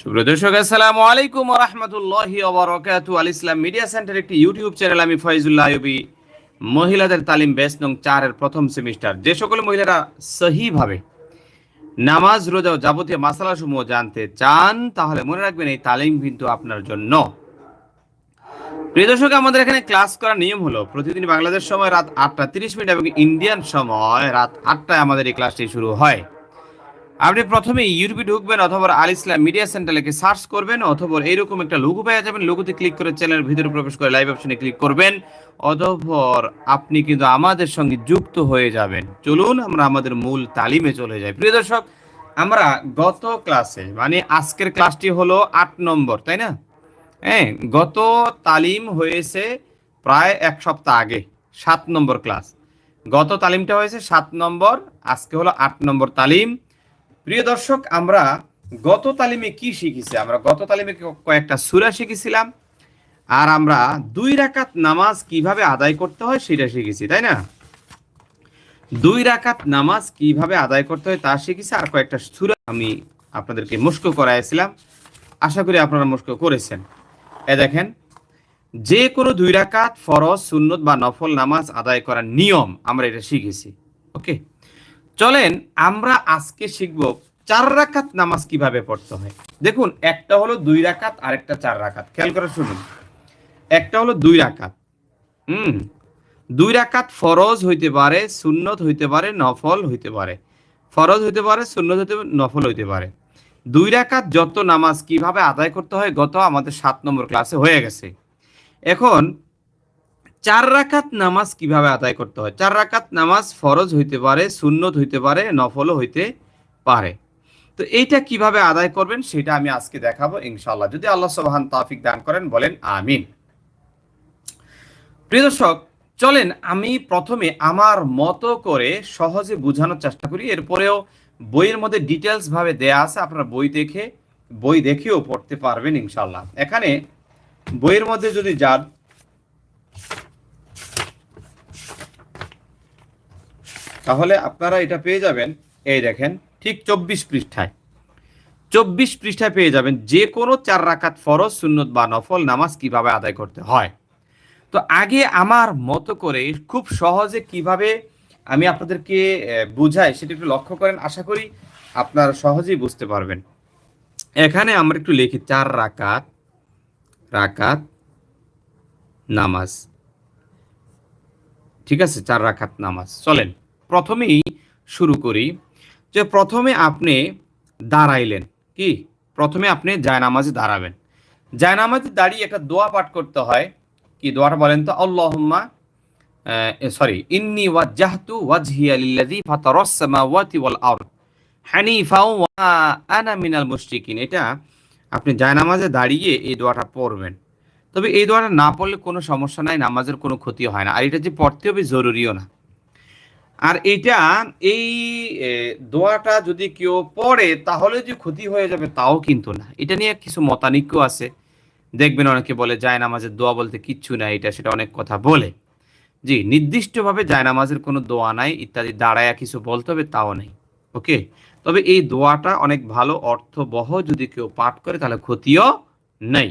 সুপ্রিয় দর্শক, আসসালামু আলাইকুম রহমতুল্লাহ ওবরাকাতু আল ইসলাম মিডিয়া সেন্টার একটি ইউটিউব চ্যানেল, আমি ফয়জুল্লাহ আইয়ুবী মহিলাদের তালিম বেস নং চারের প্রথম সেমিস্টার। যে সকল মহিলারা সহিভাবে নামাজ, রোজা ও যাবতীয় মাসালা সমূহ জানতে চান, তাহলে মনে রাখবেন এই তালিম কিন্তু আপনার জন্য। প্রিয় দর্শক, আমাদের এখানে ক্লাস করার নিয়ম হলো, প্রতিদিন বাংলাদেশ সময় রাত আটটা তিরিশ মিনিট এবং ইন্ডিয়ান সময় রাত আটটায় আমাদের এই ক্লাসটি শুরু হয়। আপনি প্রথমে ইউটিউবে ঢুকবেন অথবা আল ইসলাম মিডিয়া সেন্টারকে সার্চ করবেন অথবা এইরকম একটা লোগো পেয়ে যাবেন। লোগোতে ক্লিক করে চ্যানেলের ভিতরে প্রবেশ করে লাইভ অপশনে ক্লিক করবেন। অতঃপর আপনি কিন্তু আমাদের সঙ্গে যুক্ত হয়ে যাবেন। চলুন আমরা আমাদের মূল তালিমে চলে যাই। প্রিয় দর্শক, আমরা গত ক্লাসে মানে আজকের ক্লাসটি হলো আট নম্বর, তাই না? হ্যাঁ গত তালিম হয়েছে প্রায় এক সপ্তাহ আগে, সাত নম্বর ক্লাস গত তালিমটা হয়েছে সাত নম্বর, আজকে হলো আট নম্বর তালিম। প্রিয় দর্শক, আমরা গত তালিমে কি শিখেছি? আমরা গত তালিমে কয়েকটা সুরা শিখেছিলাম, আর আমরা দুই রাকাত নামাজ কীভাবে আদায় করতে হয় সেটা শিখেছি, তাই না? দুই রাকাত নামাজ কীভাবে আদায় করতে হয় তা শিখেছি, আর কয়েকটা সুরা আমি আপনাদেরকে মুস্ক করাইছিলাম। আশা করি আপনারা মুস্ক করেছেন। এ দেখেন, যে কোনো দুই রাকাত ফরজ, সুন্নত বা নফল নামাজ আদায় করার নিয়ম আমরা এটা শিখেছি, ওকে? চলেন আমরা আজকে শিখব চার রাকাত নামাজ কীভাবে পড়তে হয়। দেখুন, একটা হলো দুই রাকাত, আরেকটা চার রাকাত। খেয়াল করে শুনুন। একটা হলো দুই রাকাত। হুম। দুই রাকাত ফরজ হইতে পারে, সুন্নত হইতে পারে, নফল হইতে পারে। ফরজ হইতে পারে, সুন্নত হইতে নফল হইতে পারে। দুই রাকাত যত নামাজ কীভাবে আদায় করতে হয়, গত আমাদের সাত নম্বর ক্লাসে হয়ে গেছে। এখন চার রাকাত নামাজ কীভাবে আদায় করতে হয়? চার রাকাত নামাজ ফরজ হইতে পারে, সুন্নত হইতে পারে, নফলও হইতে পারে। তো এইটা কীভাবে আদায় করবেন সেটা আমি আজকে দেখাবো ইনশাল্লাহ যদি আল্লাহ সুবহান তাফিক দান করেন, বলেন আমিন। প্রিয় দর্শক, চলেন আমি প্রথমে আমার মতো করে সহজে বোঝানোর চেষ্টা করি। এরপরেও বইয়ের মধ্যে ডিটেলস ভাবে দেয়া আছে, আপনারা বই দেখে, বই দেখেও পড়তে পারবেন ইনশাল্লাহ এখানে বইয়ের মধ্যে যদি যান তাহলে আপনারা এটা পেয়ে যাবেন, এই দেখেন, ঠিক চব্বিশ পৃষ্ঠায়। চব্বিশ পৃষ্ঠায় পেয়ে যাবেন যে কোনো চার রাকাত ফরজ, সুন্নত বা নফল নামাজ কীভাবে আদায় করতে হয়। তো আগে আমার মতো করে খুব সহজে কীভাবে আমি আপনাদেরকে বুঝাই সেটা একটু লক্ষ্য করেন, আশা করি আপনারা সহজেই বুঝতে পারবেন। এখানে আমরা একটু লিখি, চার রাকাত রাকাত, নামাজ। ঠিক আছে, চার রাকাত নামাজ। চলেন। প্রথমেই শুরু করি যে প্রথমে আপনি দাঁড়াইলেন, কি? প্রথমে আপনি জায়নামাজে দাঁড়াবেন। জায়নামাজে দাঁড়িয়ে একটা দোয়া পাঠ করতে হয়। কি দোয়াটা বলেন তো? আল্লাহুম্মা সরি, ইন্নি ওয়াজ্জাহতু ওয়াজহিয়া লিল্লাযী ফাতারাস সামাওয়াতি ওয়াল আরদ হানিফা ওয়া আনা মিনাল মুশরিকিন। এটা আপনি জায়নামাজে দাঁড়িয়ে এই দোয়াটা পড়বেন। তবে এই দোয়াটা না পড়লে কোনো সমস্যা নাই, নামাজের কোনো ক্ষতি হয় না। আর এটা যে পড়তে হবে জরুরিও না। আর এটা এই দোয়াটা যদি কেউ পড়ে, তাহলে যে ক্ষতি হয়ে যাবে তাও কিন্তু না। এটা নিয়ে কিছু মতানিক্য আছে। দেখবেন অনেকে বলে যায় নামাজের দোয়া বলতে কিচ্ছু নাই, এটা সেটা অনেক কথা বলে। জি, নির্দিষ্টভাবে যায় নামাজের কোনো দোয়া নাই, ইত্যাদি দাঁড়ায়া কিছু বলতে হবে তাও নেই। ওকে? তবে এই দোয়াটা অনেক ভালো অর্থবহ যদি কেউ পাঠ করে, তাহলে ক্ষতিও নেই।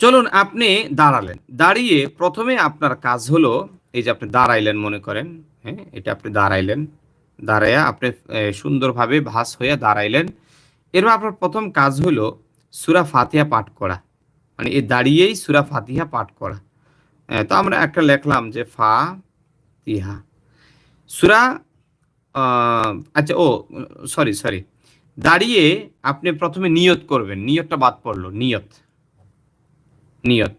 চলুন, আপনি দাঁড়ালেন। দাঁড়িয়ে প্রথমে আপনার কাজ হলো এই যে আপনি দাঁড়াইলেন মনে করেন হ্যাঁ এটা আপনি দাঁড়াইলেন। দাঁড়াইয়া আপনি সুন্দরভাবে ভাস হয়ে দাঁড়াইলেন। এরপর আপনার প্রথম কাজ হলো সুরা ফাতিহা পাঠ করা। মানে এ দাঁড়িয়েই সুরা ফাতিহা পাঠ করা। তো আমরা একটা লিখলাম যে ফা তিহা সুরা আচ্ছা ও, সরি সরি। দাঁড়িয়ে আপনি প্রথমে নিয়ত করবেন। নিয়তটা বাদ পড়ল, নিয়ত। নিয়ত।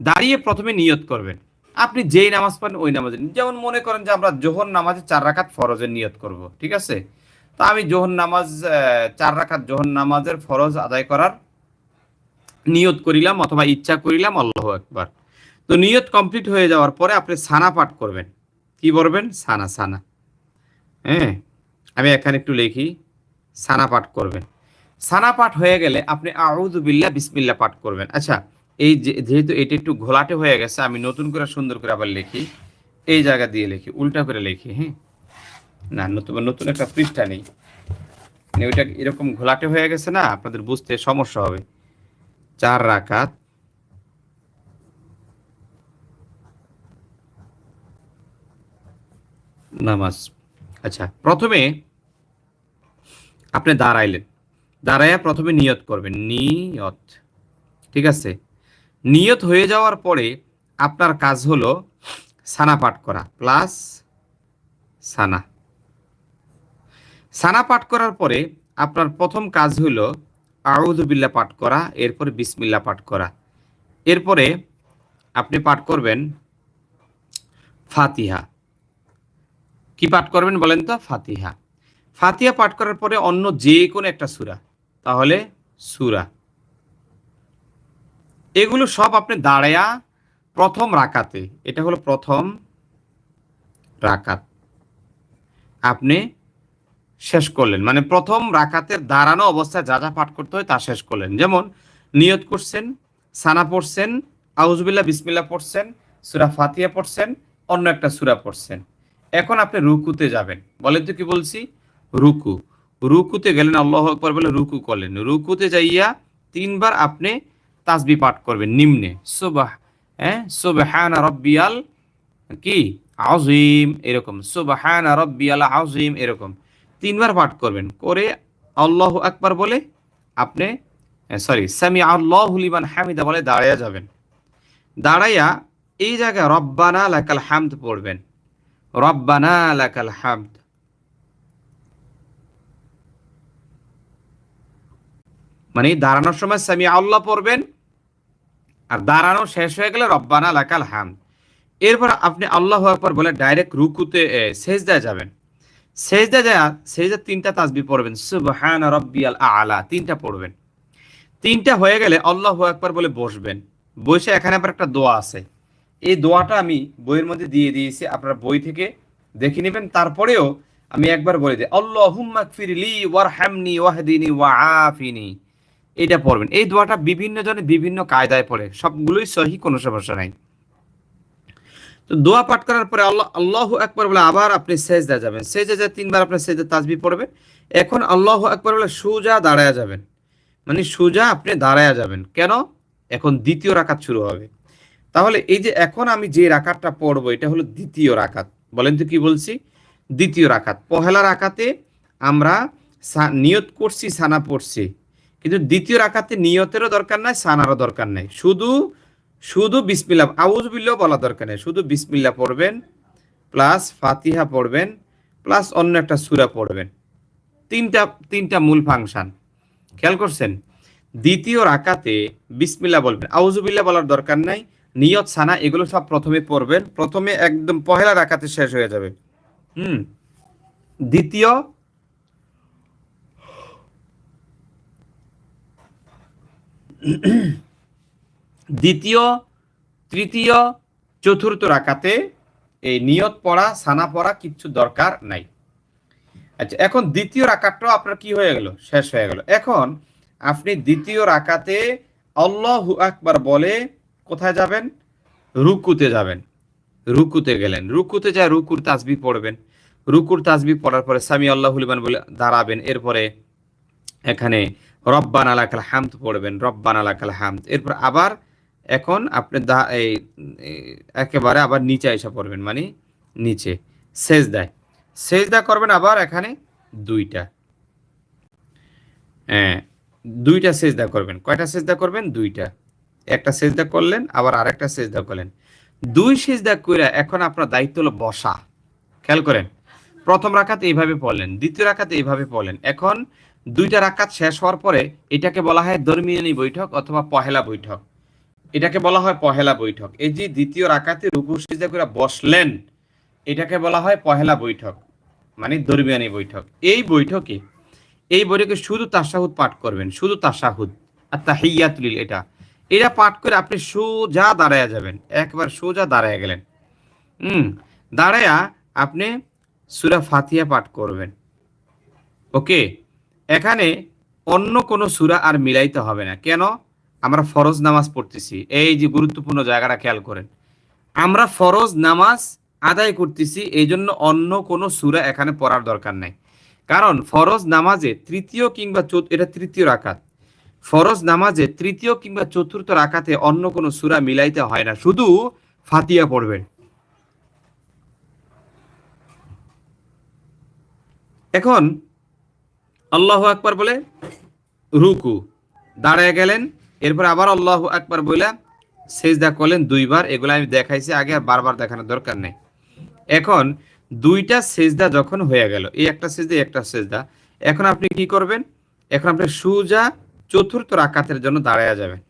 দাঁড়িয়ে প্রথমে নিয়ত করবেন। আপনি যেই নামাজ পড়েন, ওই নামাজে যেমন মনে করেন যে আমরা জোহর নামাজে চার রাখাত ফরজের নিয়ত করব, ঠিক আছে? তো আমি জোহর নামাজ চার রাখাত জোহর নামাজের ফরজ আদায় করার নিয়ত করিলাম অথবা ইচ্ছা করিলাম, আল্লাহ একবার তো নিয়ত কমপ্লিট হয়ে যাওয়ার পরে আপনি সানা পাঠ করবেন। কি বলবেন সানা সানা। হ্যাঁ? আমি এখানে একটু লিখি, সানা পাঠ করবেন। সানা পাঠ হয়ে গেলে আপনি আউযু বিল্লাহ, বিসমিল্লাহ পাঠ করবেন। আচ্ছা এই যেহেতু এটা একটু ঘোলাটে হয়ে গেছে, আমি নতুন করে সুন্দর করে আবার লিখি। এই জায়গা দিয়ে লিখি, উল্টা করে লিখি হ্যাঁ? না, নতুন নতুন একটা পৃষ্ঠা নেই। মানে ওইটা এরকম ঘোলাটে হয়ে গেছে না, আপনাদের বুঝতে সমস্যা হবে। চার রাকাত। নামাজ। আচ্ছা প্রথমে আপনি দাঁড়াইলেন। দাঁড়াইয়া প্রথমে নিয়ত করবেন। নিয়ত। ঠিক আছে? নিয়ত হয়ে যাওয়ার পরে আপনার কাজ হলো সানা পাঠ করা প্লাস সানা। সানা পাঠ করার পরে আপনার প্রথম কাজ হলো আউদুবিল্লা পাঠ করা, এরপরে বিসমিল্লা পাঠ করা। এরপরে আপনি পাঠ করবেন ফাতিহা। কি পাঠ করবেন বলেন তো? ফাতিহা। ফাতিহা পাঠ করার পরে অন্য যে কোনো একটা সুরা। তাহলে সুরা। এগুলো সব আপনি দাঁড়ায়া প্রথম রাকাতে, এটা হলো প্রথম রাকাত, আপনি শেষ করলেন। মানে প্রথম রাকাতের দাঁড়ানো অবস্থায় যা যা পাঠ করতে হয় তা শেষ করলেন। যেমন, নিয়ত করছেন, সানা পড়ছেন আউজবিল্লা বিসমিল্লা পড়ছেন, সুরা ফাতিয়া পড়ছেন, অন্য একটা সুরা পড়ছেন। এখন আপনি রুকুতে যাবেন। বলেন তো কি বলছি? রুকু। রুকুতে গেলেন, আল্লাহ আকবর বলে রুকু করলেন। রুকুতে যাইয়া তিনবার আপনি তাসবি পাঠ করবেন নিম্নে। সুবাহ হ্যাঁ সুবহান রব্বিয়াল কি? আজিম এরকম। সুবহান রব্বিয়াল আজিম এরকম। তিনবার পাঠ করবেন। করে আল্লাহ আকবার বলে আপনি সরি সামি আল্লাহ লিমান হামিদা বলে দাঁড়াইয়া যাবেন। দাঁড়াইয়া এই জায়গায় রব্বানা লাকাল হামদ পড়বেন। রব্বানা লাকাল হামদ। মানে দাঁড়ানোর সময় সামি আল্লাহ পড়বেন আর দাঁড়ানো শেষ হয়ে গেলে রব্বানা লাকাল হাম এরপর আপনি আল্লাহ আকবর বলে ডাইরেক্ট রুকুতে সেজদায় যাবেন। সেজদা যায় সেজদা তিনটা তাজবি পড়বেন। সুবহান রব্বিয়াল আলা, তিনটা পড়বেন। তিনটা হয়ে গেলে আল্লাহ আকবর বলে বসবেন। বসে এখানে আবার একটা দোয়া আছে। এই দোয়াটা আমি বইয়ের মধ্যে দিয়ে দিয়েছি, আপনার বই থেকে দেখে নেবেন। তারপরেও আমি একবার বলে দিই আল্লাহ ফিরলি ওয়ার হ্যামনি ওয়াহদিনী ওয়া আফিনী। এটা পড়বেন। এই দোয়াটা বিভিন্ন জনে বিভিন্ন কায়দায় পড়ে। সবগুলোই সহি, কোনো সমস্যা নাই। তো দোয়া পাঠ করার পরে আল্লাহ আল্লাহ একবার বলে আবার আপনি সেজ সেজদা যাবেন। সেজে যা তিনবার আপনি সেজে তাজবি পড়বেন। এখন আল্লাহ একবার বলে সোজা দাঁড়ায়া যাবেন। মানে সোজা আপনি দাঁড়ায়া যাবেন। কেন? এখন দ্বিতীয় রাকাত শুরু হবে। তাহলে এই যে এখন আমি যে রাকাতটা পড়ব, এটা হলো দ্বিতীয় রাকাত। বলেন তো কি বলছি? দ্বিতীয় রাকাত। পহেলা রাকাতে আমরা নিয়ত করছি, সানা পড়ছি। কিন্তু দ্বিতীয় রাখাতে নিয়তেরও দরকার নাই, সানারও দরকার নাই। শুধু শুধু বিসমিল্লা আউজ বিল্লাও বলা দরকার নেই। শুধু বিসমিল্লা পড়বেন, প্লাস ফাতিহা পড়বেন, প্লাস অন্য একটা সুরা পড়বেন। তিনটা তিনটা মূল ফাংশন। খেয়াল করছেন? দ্বিতীয় রাকাতে বিসমিল্লা বলবেন। আউজুবিল্লা বলার দরকার নাই। নিয়ত, সানা, এগুলো সব প্রথমে পড়বেন। প্রথমে একদম পহেলা রাকাতে শেষ হয়ে যাবে। হুম। দ্বিতীয় দ্বিতীয়, তৃতীয়, চতুর্থ রাকাতে এই নিয়ত পড়া, সানা পড়া কিচ্ছু দরকার নাই। আচ্ছা এখন দ্বিতীয় রাকাতটাও আপনার কি হয়ে গেল? শেষ হয়ে গেল। এখন আপনি দ্বিতীয় রাকাতে আল্লাহু আকবার বলে কোথায় যাবেন? রুকুতে যাবেন। রুকুতে গেলেন। রুকুতে যায় রুকুর তাসবি পড়বেন। রুকুর তাসবি পড়ার পরে সামি আল্লাহ বলে দাঁড়াবেন। এরপরে এখানে রব্বান আলাকাল হামদ পড়বেন, রব্বান আলাকাল হামদ। এরপর আবার এখন আপনি দা এই একেবারে আবার নিচে এসে পড়বেন মানে নিচে, সেজদায়। সেজদা করবেন আবার এখানে দুইটা। হ্যাঁ দুইটা সেজদা করবেন। কয়টা সেজদা করবেন? দুইটা। একটা সেজদা করলেন, আবার আরেকটা সেজদা করলেন। দুই সেজদা করে এখন আপনার দায়িত্ব হলো বসা। খেয়াল করেন, প্রথম রাখাতে এইভাবে পড়লেন, দ্বিতীয় রাখাতে এইভাবে পড়লেন। এখন দুইটা রাকাত শেষ হওয়ার পরে এটাকে বলা হয় দরমিয়ানি বৈঠক অথবা পহেলা বৈঠক। এটাকে বলা হয় পহেলা বৈঠক। এই যে দ্বিতীয় রাকাতে রুকু সিজা করে বসলেন, এটাকে বলা হয় পহেলা বৈঠক মানে দরমিয়ানি বৈঠক। এই বৈঠকে এই বৈঠকে শুধু তাসাহুদ পাঠ করবেন, শুধু তাসাহুদ আর তাহিয়াতুলিল এটা। এটা পাঠ করে আপনি সোজা দাঁড়ায়া যাবেন, একবার সোজা দাঁড়ায় গেলেন। হুম, দাঁড়ায়া আপনি সুরা ফাতিয়া পাঠ করবেন। ওকে? এখানে অন্য কোনো সুরা আর মিলাইতে হবে না। কেন? আমরা ফরজ নামাজ পড়তেছি। এই যে গুরুত্বপূর্ণ জায়গাটা খেয়াল করেন। আমরা ফরজ নামাজ আদায় করতেছি এই জন্য অন্য কোনো সুরা এখানে পড়ার দরকার নাই। কারণ ফরজ নামাজে তৃতীয় কিংবা এটা তৃতীয় রাকাত। ফরজ নামাজে তৃতীয় কিংবা চতুর্থ রাকাতে অন্য কোনো সুরা মিলাইতে হয় না। শুধু ফাতিয়া পড়বেন। এখন আল্লাহ আকবার বলে, রুকু। দাঁড়ায় গেলেন, এরপর আবার আল্লাহ আকবার বলে সেজদা করলেন দুইবার। এগুলো আমি দেখাইছি, আগে আর বারবার দেখানোর দরকার নেই। এখন দুইটা সেজদা যখন হয়ে গেল, এই একটা সেজদা একটা সেজদা, এখন আপনি কি করবেন? এখন আপনি সুজা চতুর্থ রাকাতের জন্য দাঁড়ায়া যাবেন।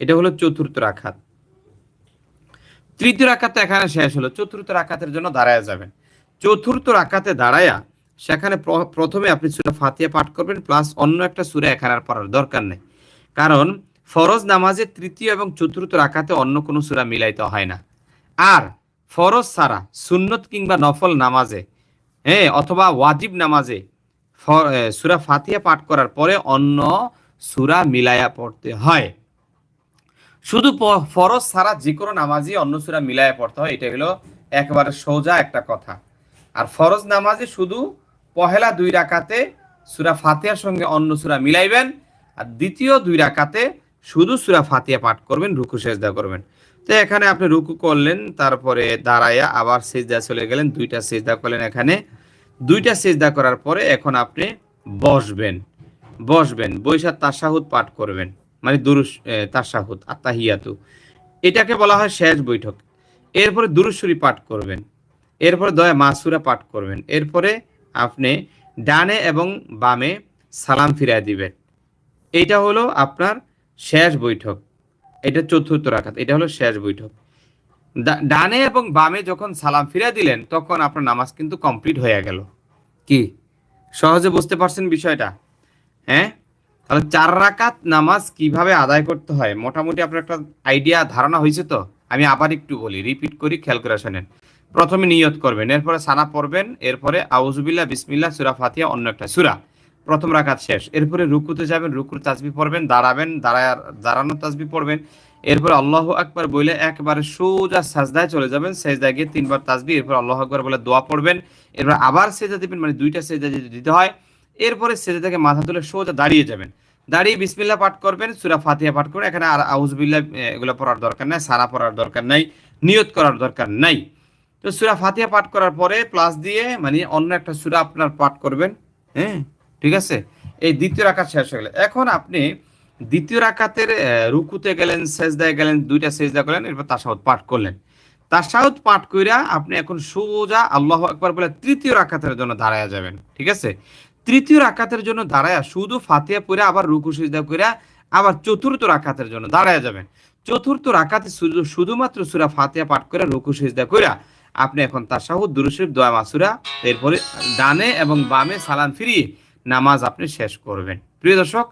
এটা হলো চতুর্থ রাখাত তৃতীয় রাকাত এখানে শেষ হলো, চতুর্থ রাকাতের জন্য দাঁড়ায়া যাবেন। চতুর্থ রাকাতে দাঁড়ায়া সেখানে প্রথমে আপনি সুরা ফাতিয়া পাঠ করবেন প্লাস অন্য একটা সুরা এখানে আর পড়ার দরকার নেই। কারণ ফরজ নামাজে তৃতীয় এবং চতুর্থ রাকাতে অন্য কোনো সুরা মিলাইতে হয় না। আর ফরজ ছাড়া সুন্নত কিংবা নফল নামাজে হ্যাঁ অথবা ওয়াজিব নামাজে সুরা ফাতিয়া পাঠ করার পরে অন্য সুরা মিলায়া পড়তে হয়। শুধু ফরজ ছাড়া যে কোনো নামাজই অন্য সুরা মিলায়া পড়তে হয়, এটা হলো একেবারে সোজা একটা কথা। আর ফরজ নামাজে শুধু পহেলা দুই রাকাতে সুরা ফাতিহার সঙ্গে অন্য সুরা মিলাইবেন আর দ্বিতীয় দুই রাকাতে শুধু সুরা ফাতিয়া পাঠ করবেন, রুকু, সেজদা করবেন। তো এখানে আপনি রুকু করলেন, তারপরে দাঁড়াইয়া আবার সেজদা চলে গেলেন, দুইটা সেজদা করলেন এখানে। দুইটা সেজদা করার পরে এখন আপনি বসবেন বসবেন, বৈশাখ তাসাহুদ পাঠ করবেন মানে দুরুস তাসাহুদ আত্মাহিয়াতু এটাকে বলা হয় শেষ বৈঠক। এরপরে দুরুশ্বরী পাঠ করবেন, এরপরে দয়া মাসুরা পাঠ করবেন, এরপরে আপনি ডানে এবং বামে সালাম ফিরায় দিবেন। এইটা হলো আপনার শেষ বৈঠক। এটা চতুর্থ রাখাত এটা হলো শেষ বৈঠক। ডানে এবং বামে যখন সালাম ফিরে দিলেন, তখন আপনার নামাজ কিন্তু কমপ্লিট হয়ে গেল। কি? সহজে বুঝতে পারছেন বিষয়টা? হ্যাঁ? তাহলে চার রাকাত নামাজ কীভাবে আদায় করতে হয়? মোটামুটি আপনার একটা আইডিয়া ধারণা হয়েছে তো? আমি আবার একটু বলি রিপিট করি, খেয়াল করে শোনেন। প্রথমে নিয়ত করবেন, এরপরে সানা পড়বেন, এরপরে আউজুবিল্লাহ বিসমিল্লাহ, সুরা ফাতিয়া অন্য একটা সুরা। প্রথম রাকাত শেষ। এরপরে রুকুতে যাবেন, রুকুর তাজবি পড়বেন, দাঁড়াবেন দাঁড়ায় দাঁড়ানোর তাজবি পড়বেন। এরপর আল্লাহ আকবার বলে একবারে সোজা সাজদায় চলে যাবেন, সেজদায় গিয়ে তিনবার তাজবি এরপর আল্লাহ আকবার বলে দোয়া পড়বেন। এরপর আবার সেজা দিবেন মানে দুইটা সেজা যদি দিতে হয়, এরপরে সেজা থেকে মাথা তুলে সোজা দাঁড়িয়ে যাবেন। দাঁড়িয়ে বিসমিল্লাহ পাঠ করবেন, সুরা ফাতিয়া পাঠ করবেন এখানে আর আউজবিল্লাহ এগুলো পড়ার দরকার নাই সারা পড়ার দরকার নাই, নিয়ত করার দরকার নাই। তো সুরা ফাতিহা পাঠ করার পরে প্লাস দিয়ে মানে অন্য একটা সুরা আপনার পাঠ করবেন হ্যাঁ? ঠিক আছে? এই দ্বিতীয় রাকাত শেষ হয়ে গেলে। এখন আপনি দ্বিতীয় রাকাতের রুকুতে গেলেন, সেজদায় গেলেন, দুইটা সেজদা করলেন, এরপর তাসাউদ পাঠ করলেন। তাসাউদ পাঠ কইরা আপনি এখন সোজা আল্লাহ একবার বলে তৃতীয় রাকাতের জন্য দাঁড়ায়া যাবেন, ঠিক আছে? তৃতীয় রাকাতের জন্য দাঁড়ায়া শুধু ফাতিয়া পড়ে আবার রুকু সিজদা কইরা আবার চতুর্থ রাকাতের জন্য দাঁড়ায়া যাবেন। চতুর্থ শুধু শুধুমাত্র সুরা ফাতিয়া পাঠ করে রুকু সিজদা কইরা আপনি এখন তার তাসাহুদ দুরুশরীফ দোয়া মাসুরা, এরপরে ডানে এবং বামে সালাম ফিরিয়ে নামাজ আপনি শেষ করবেন। প্রিয় দর্শক,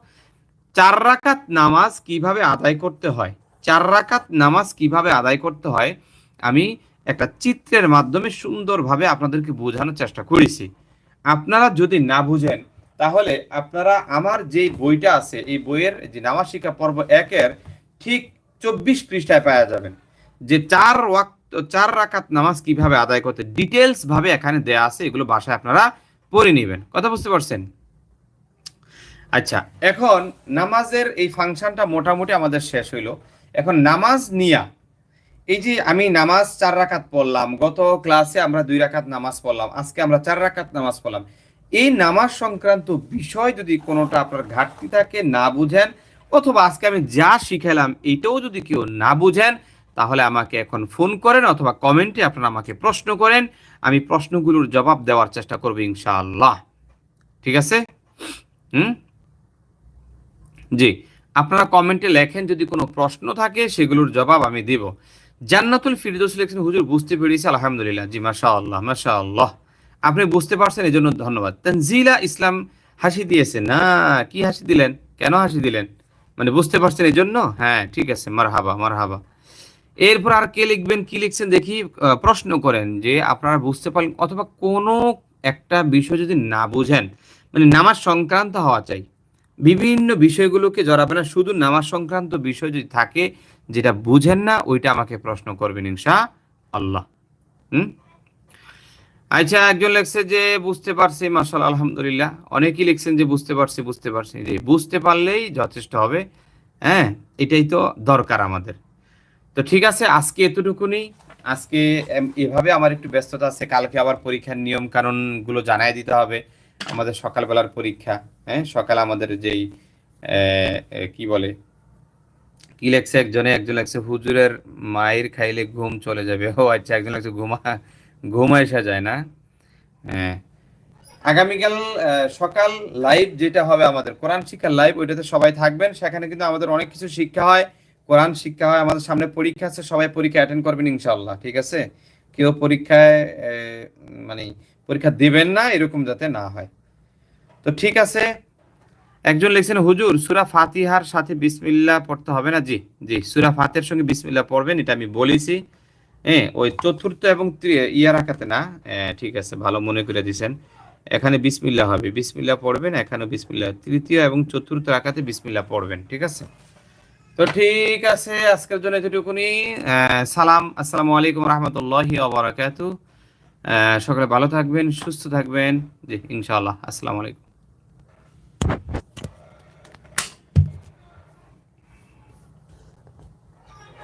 চার রাকাত নামাজ কীভাবে আদায় করতে হয়? চার রাকাত নামাজ কীভাবে আদায় করতে হয়? আমি একটা চিত্রের মাধ্যমে সুন্দরভাবে আপনাদেরকে বোঝানোর চেষ্টা করেছি। আপনারা যদি না বুঝেন, তাহলে আপনারা আমার যে বইটা আছে, এই বইয়ের যে নামাজ শিক্ষা পর্ব একের ঠিক চব্বিশ পৃষ্ঠায় পাওয়া যাবেন। যে চার ওয়াক্ত চার রাকাত নামাজ কীভাবে আদায় করতে ডিটেলস ভাবে এখানে দেয়া আছে, এগুলো বাসায় আপনারা পড়ে নেবেন। কথা বুঝতে পারছেন? আচ্ছা এখন নামাজের এই ফাংশনটা মোটামুটি আমাদের শেষ হইল। এখন নামাজ নিয়া, এই যে আমি নামাজ চার রাকাত পড়লাম, গত ক্লাসে আমরা দুই রাকাত নামাজ পড়লাম, আজকে আমরা চার রাকাত নামাজ পড়লাম। এই নামাজ সংক্রান্ত বিষয় যদি কোনোটা আপনার ঘাটতি থাকে, না বুঝেন, অথবা আজকে আমি যা শিখালাম এইটাও যদি কেউ না বুঝেন তাহলে আমাকে এখন ফোন করেন অথবা কমেন্টে আপনারা আমাকে প্রশ্ন করেন। আমি প্রশ্নগুলোর জবাব দেওয়ার চেষ্টা করব ইনশাআল্লাহ। ঠিক আছে? হুম? জি। আপনারা কমেন্টে লেখেন যদি কোনো প্রশ্ন থাকে, সেগুলোর জবাব আমি দিব। জান্নাতুল ফিরদৌস লিখছেন হুজুর বুঝতে পেরেছি, আলহামদুলিল্লাহ। জি মাশা আল্লাহ আল্লাহ আপনি বুঝতে পারছেন এই জন্য ধন্যবাদ। তানজিলা ইসলাম হাসি দিয়েছে। না, কি হাসি দিলেন? কেন হাসি দিলেন? মানে বুঝতে পারছেন এই জন্য হ্যাঁ ঠিক আছে, মারহাবা মারহাবা। এরপর আর কে লিখবেন, কি লিখছেন দেখি প্রশ্ন করেন যে আপনারা বুঝতে পারলেন অথবা কোনো একটা বিষয় যদি না বুঝেন মানে নামাজ সংক্রান্ত হওয়া চাই। বিভিন্ন বিষয়গুলোকে জড়াবে না শুধু নামাজ সংক্রান্ত বিষয় যদি থাকে, যেটা বুঝেন না, ওইটা আমাকে প্রশ্ন করবেন ইনশা আল্লাহ হুম? আচ্ছা একজন লিখছে যে বুঝতে পারছি মাসাল আলহামদুলিল্লাহ। অনেকেই লিখছেন যে বুঝতে পারছি বুঝতে পারছি। যে বুঝতে পারলেই যথেষ্ট হবে। হ্যাঁ এটাই তো দরকার আমাদের। তো ঠিক আছে, আজকে এতটুকুনি। আজকে এভাবে আমার একটু ব্যস্ততা আছে। কালকে আবার পরীক্ষার নিয়ম কানুনগুলো জানাই দিতে হবে। আমাদের সকালবেলার পরীক্ষা হ্যাঁ? সকালে আমাদের যেই কি বলে? কি লেখছে একজনে? একজন লেখছে, হুজুরের মায়ের খাইলে ঘুম চলে যাবে। ও আচ্ছা একজন লেখছে, ঘুমা, ঘুম আসা যায় না। হ্যাঁ। আগামীকাল সকাল লাইভ যেটা হবে আমাদের, কোরআন শিক্ষার লাইভ, ওইটাতে সবাই থাকবেন। সেখানে কিন্তু আমাদের অনেক কিছু শিক্ষা হয়। কোরআন শিক্ষা হয়, আমাদের সামনে পরীক্ষা আছে, সবাই পরীক্ষা অ্যাটেন্ড করবেন ইনশাল্লাহ ঠিক আছে? কেউ পরীক্ষায় মানে পরীক্ষা দেবেন না, এরকম যাতে না হয়। তো ঠিক আছে, একজন লিখছেন, হুজুর, সুরা ফাতিহার সাথে বিসমিল্লাহ পড়তে হবে না? জি জি, সুরা ফাতের সঙ্গে বিসমিল্লাহ পড়বেন, এটা আমি বলেছি। হ্যাঁ ওই চতুর্থ এবং তৃ- ইয়া রাখাতে না? ঠিক আছে, ভালো মনে করে দিছেন। এখানে বিসমিল্লাহ হবে, বিসমিল্লাহ পড়বেন এখানে বিসমিল্লাহ তৃতীয় এবং চতুর্থ রাখাতে বিসমিল্লাহ পড়বেন, ঠিক আছে? তো ঠিক আছে, আজকের জন্য এতটুকুনি। সালাম, আসসালামু আলাইকুম রহমতুল্লাহি ওবরাকাতু সকলে ভালো থাকবেন, সুস্থ থাকবেন। জি, ইনশাআল্লাহ। আসসালামু আলাইকুম।